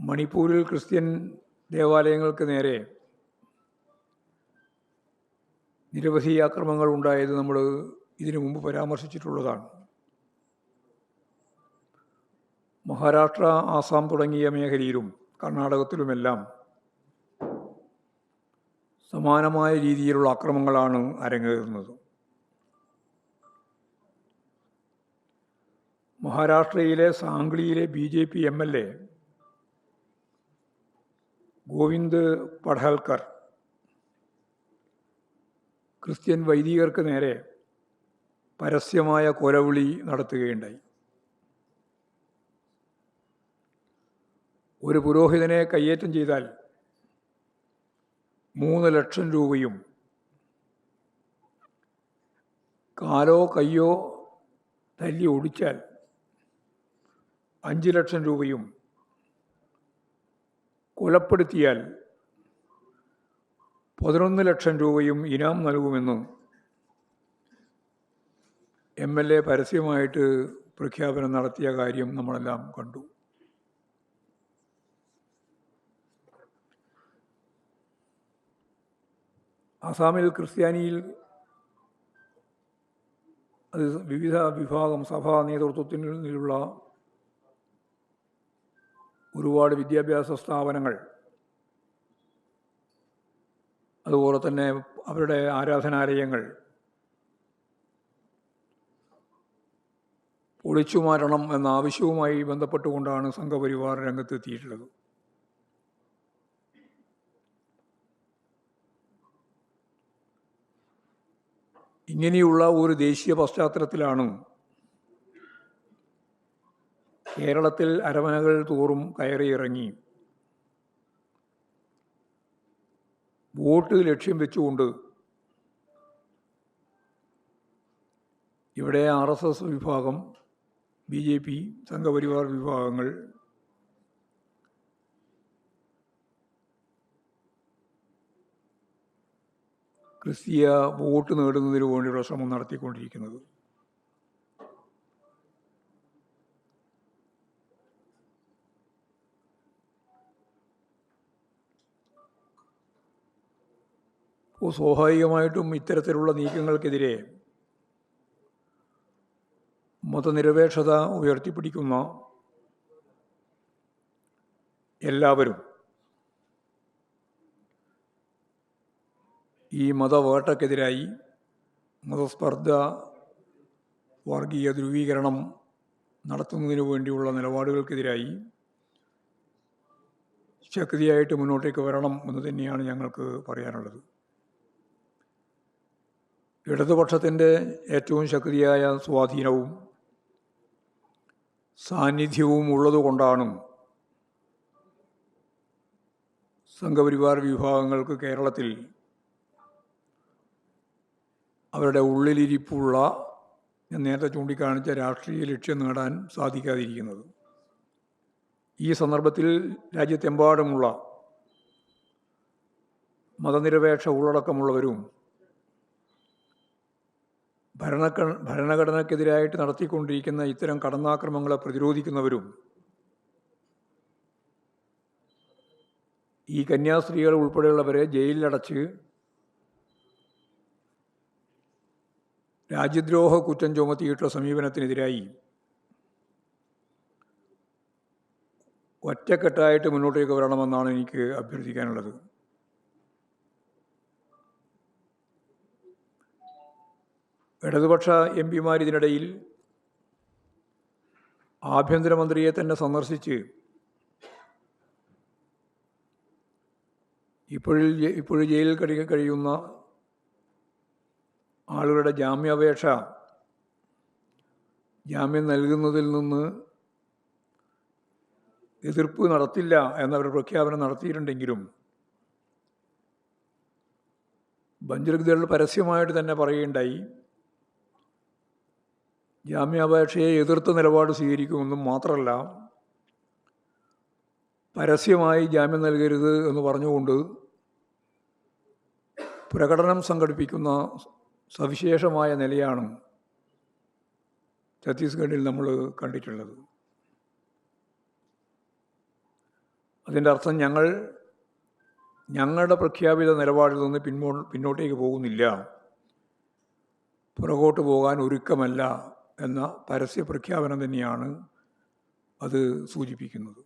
മണിപ്പൂരിൽ ക്രിസ്ത്യൻ ദേവാലയങ്ങൾക്ക് നേരെ നിരവധി ആക്രമങ്ങൾ ഉണ്ടായത് നമ്മൾ ഇതിനു മുമ്പ് പരാമർശിച്ചിട്ടുള്ളതാണ്. മഹാരാഷ്ട്ര ആസാം തുടങ്ങിയ മേഖലയിലും കർണാടകത്തിലുമെല്ലാം സമാനമായ രീതിയിലുള്ള അക്രമങ്ങളാണ് അരങ്ങേറുന്നത്. മഹാരാഷ്ട്രയിലെ സാംഗ്ലിയിലെ B J P M L A Govind Padalkar Christian വൈദികർക്ക് നേരെ പരസ്യമായ കൊലവിളി നടത്തുകയുണ്ടായി. ഒരു പുരോഹിതനെ കയ്യേറ്റം ചെയ്താൽ മൂന്ന് ലക്ഷം രൂപയും കാലോ കയ്യോ തല്ലി ഒടിച്ചാൽ അഞ്ച് ലക്ഷം രൂപയും കൊലപ്പെടുത്തിയാൽ പതിനൊന്ന് ലക്ഷം രൂപയും ഇനാം നൽകുമെന്ന് എം എൽ എ പരസ്യമായിട്ട് പ്രഖ്യാപനം നടത്തിയ കാര്യം നമ്മളെല്ലാം കണ്ടു. ആസാമിൽ ക്രിസ്ത്യാനിയിൽ അത് വിവിധ വിഭാഗം സഭാ നേതൃത്വത്തിനുള്ള ഒരുപാട് വിദ്യാഭ്യാസ സ്ഥാപനങ്ങൾ. അതുപോലെ തന്നെ അവരുടെ ആരാധനാലയങ്ങൾ. പൊളിച്ചു മാറ്റണം എന്ന ആവശ്യവുമായി ബന്ധപ്പെട്ടുകൊണ്ടാണ് സംഘപരിവാർ രംഗത്തെത്തിയിട്ടുള്ളത്. ഇങ്ങനെയുള്ള ഒരു ദേശീയ പശ്ചാത്തലത്തിലാണ് കേരളത്തിൽ അരമനകൾ തോറും കയറിയിറങ്ങി. വോട്ട് ലക്ഷ്യം വെച്ചുകൊണ്ട് ഇവിടെ ആർ എസ് എസ് വിഭാഗം ബി ജെ പി സംഘപരിവാർ വിഭാഗങ്ങൾ ക്രിസ്തീയ വോട്ട് നേടുന്നതിന് വേണ്ടിയുള്ള ശ്രമം നടത്തിക്കൊണ്ടിരിക്കുന്നത്. സ്വാഭാവികമായിട്ടും ഇത്തരത്തിലുള്ള നീക്കങ്ങൾക്കെതിരെ മതനിരപേക്ഷത ഉയർത്തിപ്പിടിക്കുന്ന എല്ലാവരും ഈ മതവേട്ടക്കെതിരായി മതസ്പർദ്ധ വർഗീയ ധ്രുവീകരണം നടത്തുന്നതിനു വേണ്ടിയുള്ള നിലപാടുകൾക്കെതിരായി ശക്തിയായിട്ട് മുന്നോട്ടേക്ക് വരണം എന്ന് തന്നെയാണ് ഞങ്ങൾക്ക് പറയാനുള്ളത്. ഇടതുപക്ഷത്തിന്റെ ഏറ്റവും ശക്തിയായ സ്വാധീനവും സാന്നിധ്യവും ഉള്ളതുകൊണ്ടാണ് സംഘപരിവാർ വിഭാഗങ്ങൾക്ക് കേരളത്തിൽ അവരുടെ ഉള്ളിലിരിപ്പുള്ള ഞാൻ നേരത്തെ ചൂണ്ടിക്കാണിച്ച രാഷ്ട്രീയ ലക്ഷ്യം നേടാൻ സാധിക്കാതിരിക്കുന്നത്. ഈ സന്ദർഭത്തിൽ രാജ്യത്തെമ്പാടുമുള്ള മതനിരപേക്ഷ ഉള്ളടക്കമുള്ളവരും ഭരണഘ ഭരണഘടനയ്ക്കെതിരായിട്ട് നടത്തിക്കൊണ്ടിരിക്കുന്ന ഇത്തരം കടന്നാക്രമങ്ങളെ പ്രതിരോധിക്കുന്നവരും ഈ കന്യാസ്ത്രീകൾ ഉൾപ്പെടെയുള്ളവരെ ജയിലിലടച്ച് രാജ്യദ്രോഹ കുറ്റം ചുമത്തിയിട്ടുള്ള സമീപനത്തിനെതിരായി ഒറ്റക്കെട്ടായിട്ട് മുന്നോട്ടേക്ക് വരണമെന്നാണ് എനിക്ക് അഭ്യർത്ഥിക്കാനുള്ളത്. ഇടതുപക്ഷ എം പിമാർ ഇതിനിടയിൽ ആഭ്യന്തരമന്ത്രിയെ തന്നെ സന്ദർശിച്ച് ഇപ്പോഴിൽ ഇപ്പോഴും ജയിലിൽ കഴിയ കഴിയുന്ന ആളുകളുടെ ജാമ്യാപേക്ഷ ജാമ്യം നൽകുന്നതിൽ നിന്ന് എതിർപ്പ് നടത്തില്ല എന്നവർ പ്രഖ്യാപനം നടത്തിയിട്ടുണ്ടെങ്കിലും ബഞ്ചർഗുദൾ പരസ്യമായിട്ട് തന്നെ പറയുകയുണ്ടായി. ജാമ്യാപേക്ഷയെ എതിർത്ത നിലപാട് സ്വീകരിക്കുമെന്നും മാത്രമല്ല പരസ്യമായി ജാമ്യം നൽകരുത് എന്ന് പറഞ്ഞുകൊണ്ട് പ്രകടനം സംഘടിപ്പിക്കുന്ന സവിശേഷമായ നിലയാണ് ഛത്തീസ്ഗഡിൽ നമ്മൾ കണ്ടിട്ടുള്ളത്. അതിന്റെ അർത്ഥം ഞങ്ങൾ ഞങ്ങളുടെ പ്രഖ്യാപിത നിലപാടിൽ നിന്ന് പിന്നോ പിന്നോട്ടേക്ക് പോകുന്നില്ല. പുറകോട്ട് പോകാൻ ഒരുക്കമല്ല. എന്ന പരസ്യ പ്രഖ്യാപനം തന്നെയാണ് അത് സൂചിപ്പിക്കുന്നത്.